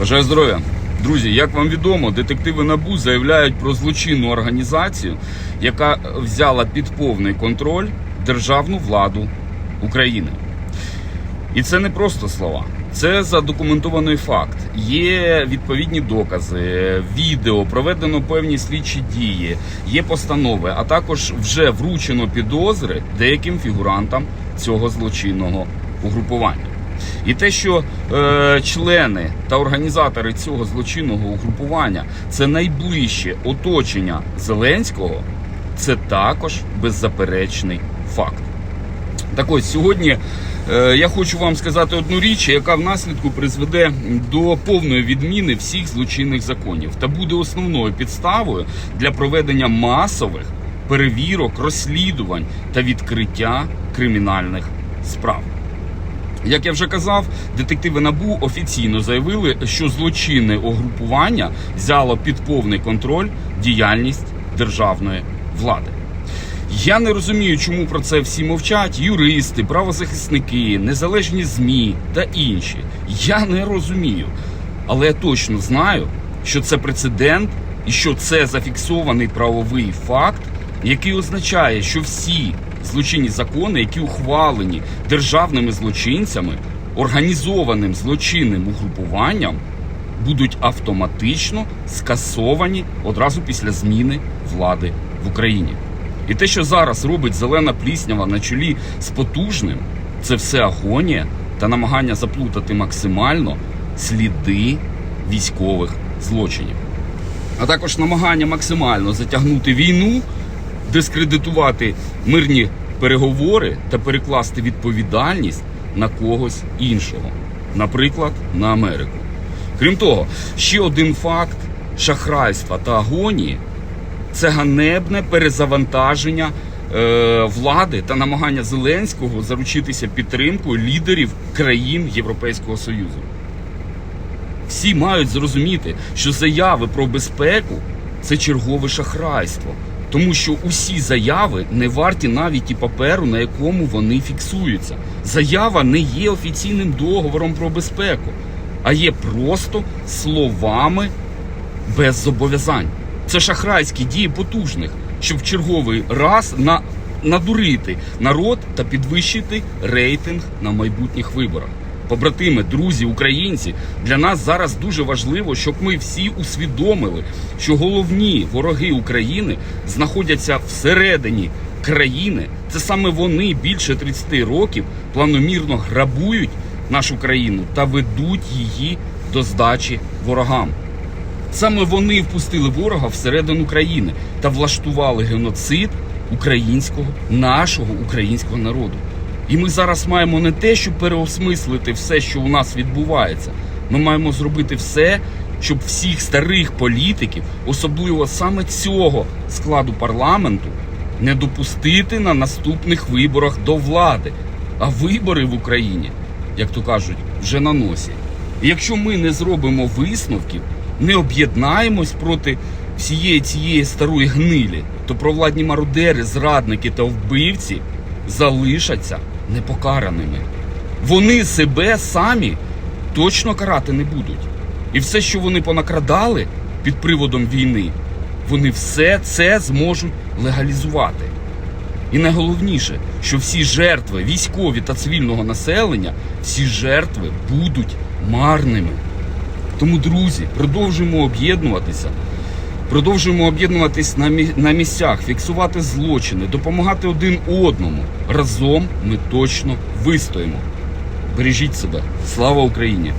Бажаю здоров'я. Друзі, як вам відомо, детективи НАБУ заявляють про злочинну організацію, яка взяла під повний контроль державну владу України. І це не просто слова. Це задокументований факт. Є відповідні докази, відео, проведено певні слідчі дії, є постанови, а також вже вручено підозри деяким фігурантам цього злочинного угрупування. І те, що е, члени та організатори цього злочинного угрупування це найближче оточення Зеленського, це також беззаперечний факт. Так ось сьогодні е, я хочу вам сказати одну річ, яка в наслідку призведе до повної відміни всіх злочинних законів та буде основною підставою для проведення масових перевірок, розслідувань та відкриття кримінальних справ. Як я вже казав, детективи НАБУ офіційно заявили, що злочинне угрупування взяло під повний контроль діяльність державної влади. Я не розумію, чому про це всі мовчать. Юристи, правозахисники, незалежні ЗМІ та інші. Я не розумію. Але я точно знаю, що це прецедент і що це зафіксований правовий факт, який означає, що всі злочинні закони, які ухвалені державними злочинцями, організованим злочинним угрупуванням, будуть автоматично скасовані одразу після зміни влади в Україні. І те, що зараз робить зелена пліснява на чолі з потужним, це все агонія та намагання заплутати максимально сліди військових злочинів, а також намагання максимально затягнути війну, дискредитувати мирні переговори та перекласти відповідальність на когось іншого, наприклад, на Америку. Крім того, ще один факт шахрайства та агонії це ганебне перезавантаження е, влади та намагання Зеленського заручитися підтримкою лідерів країн Європейського Союзу. Всі мають зрозуміти, що заяви про безпеку це чергове шахрайство, тому що усі заяви не варті навіть і паперу, на якому вони фіксуються. Заява не є офіційним договором про безпеку, а є просто словами без зобов'язань. Це шахрайські дії потужних, щоб в черговий раз на, надурити народ та підвищити рейтинг на майбутніх виборах. Побратими, друзі, українці, для нас зараз дуже важливо, щоб ми всі усвідомили, що головні вороги України знаходяться всередині країни. Це саме вони більше 30 років планомірно грабують нашу країну та ведуть її до здачі ворогам. Саме вони впустили ворога всередину країни та влаштували геноцид українського, нашого українського народу. І ми зараз маємо не те, щоб переосмислити все, що у нас відбувається. Ми маємо зробити все, щоб всіх старих політиків, особливо саме цього складу парламенту, не допустити на наступних виборах до влади. А вибори в Україні, як то кажуть, вже на носі. І якщо ми не зробимо висновків, не об'єднаємось проти всієї цієї старої гнилі, то провладні мародери, зрадники та вбивці залишаться непокараними. Вони себе самі точно карати не будуть. І все, що вони понакрадали під приводом війни, вони все це зможуть легалізувати. І найголовніше, що всі жертви військові та цивільного населення, всі жертви будуть марними. Тому, друзі, продовжуємо об'єднуватися. Продовжуємо об'єднуватись на, мі- на місцях, фіксувати злочини, допомагати один одному. Разом ми точно вистоїмо. Бережіть себе. Слава Україні!